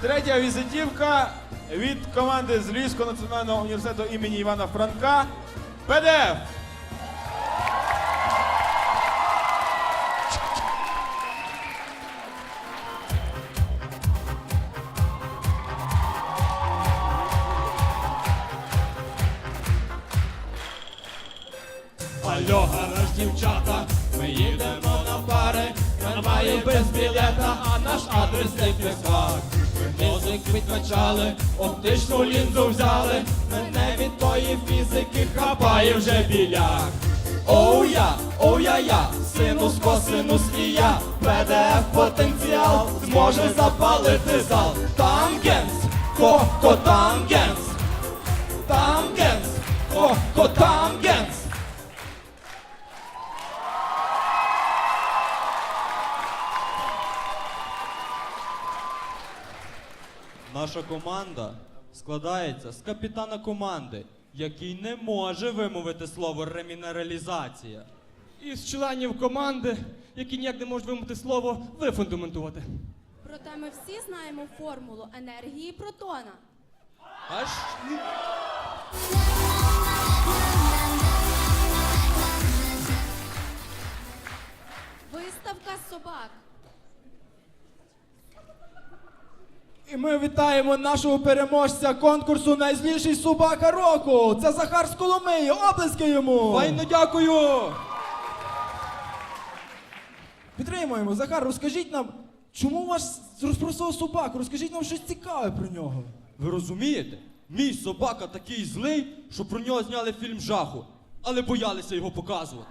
Третя візитівка від команди з Львівського національного університету імені Івана Франка. ПДФ. Алло, гараж, дівчата, ми їдемо на пари, трамваї без білета, а наш адрес не писак. Музик відкачали, оптичну лінзу взяли, мене від тої фізики хапає вже біляк. Оу я, оу я я, синус, косинус і я, ПДФ потенціал зможе запалити зал. Тангенс, ко-ко тангенс, тангенс, Наша команда складається з капітана команди, який не може вимовити слово ремінералізація. І з членів команди, які ніяк не можуть вимовити слово вифундаментувати. Проте ми всі знаємо формулу енергії протона. Аж Виставка ми вітаємо нашого переможця конкурсу Найзліший собака року. Це Захар з Коломиї. Облески йому! файно дякую! Підтримуємо. Захар, розкажіть нам, чому вас розпросив собаку? Розкажіть нам щось цікаве про нього. Ви розумієте? Мій собака такий злий, що про нього зняли фільм жаху, але боялися його показувати.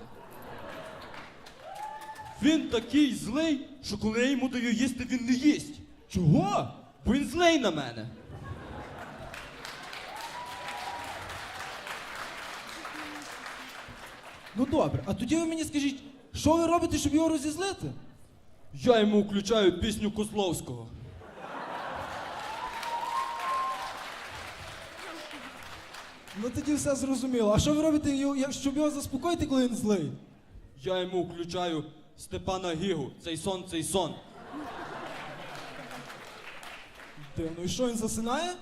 Він такий злий, що коли я йому даю їсти, він не їсть. Чого? Бо він злий на мене. Ну добре, а тоді ви мені скажіть, що ви робите, щоб його розізлити? Я йому включаю пісню Кословського. Ну тоді все зрозуміло. А що ви робите, його- щоб його заспокоїти, коли він злий? Я йому включаю Степана Гігу. Цей сон, цей сон. Дивно, і що він засинає?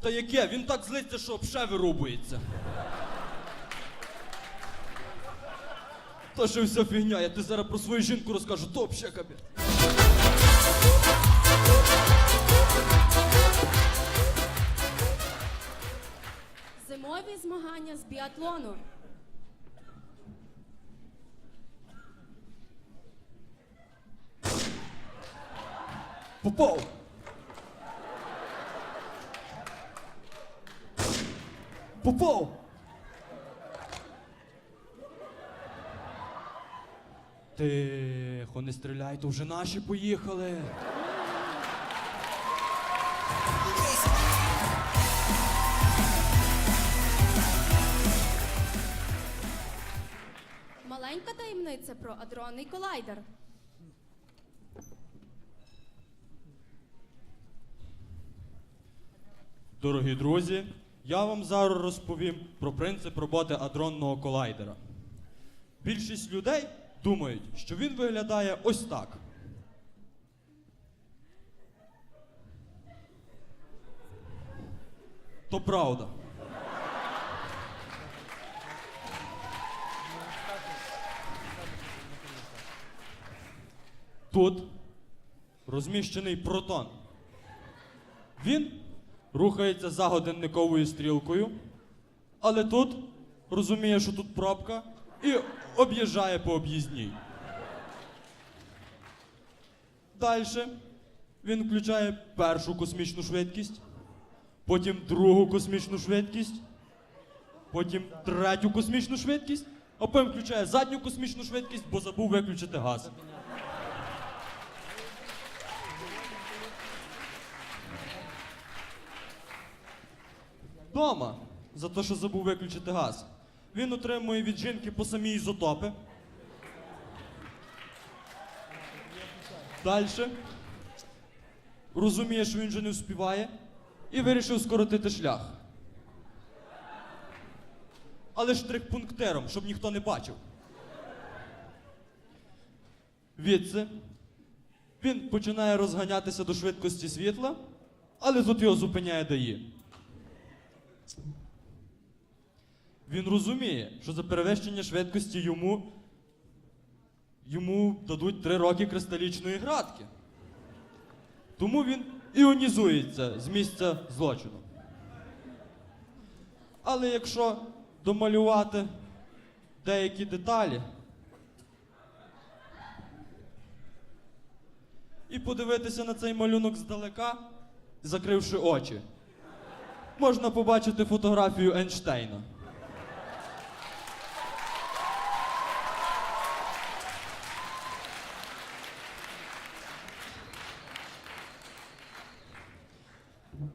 Та яке? Він так злиться, що обше вирубується. Та що вся фігня, я ти зараз про свою жінку розкажу, то обше капець. Зимові змагання з біатлону. Попов! Попов! Тихо, не стріляй, то вже наші поїхали. Маленька таємниця про адронний колайдер. Дорогі друзі, я вам зараз розповім про принцип роботи адронного колайдера. Більшість людей думають, що він виглядає ось так. То правда. Тут розміщений протон. Він рухається за годинниковою стрілкою, але тут розуміє, що тут пробка, і об'їжджає по об'їзній. Далі він включає першу космічну швидкість, потім другу космічну швидкість, потім третю космічну швидкість, а потім включає задню космічну швидкість, бо забув виключити газ. Дома, за те, що забув виключити газ. Він отримує від жінки по самій ізотопи. Далі. Розуміє, що він вже не вспіває, і вирішив скоротити шлях. Але штрих-пунктиром, щоб ніхто не бачив. Відси він починає розганятися до швидкості світла але тут його зупиняє ДАІ. Він розуміє, що за перевищення швидкості йому, йому дадуть 3 роки кристалічної градки. Тому він іонізується з місця злочину. Але якщо домалювати деякі деталі і подивитися на цей малюнок здалека, закривши очі, можна побачити фотографію Ейнштейна.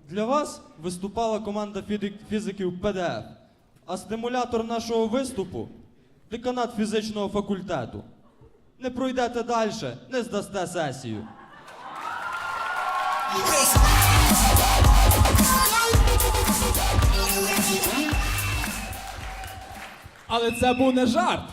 Для вас виступала команда фізиків ПДФ, а стимулятор нашого виступу деканат фізичного факультету. Не пройдете далі, не здасте сесію. Але це був не жарт.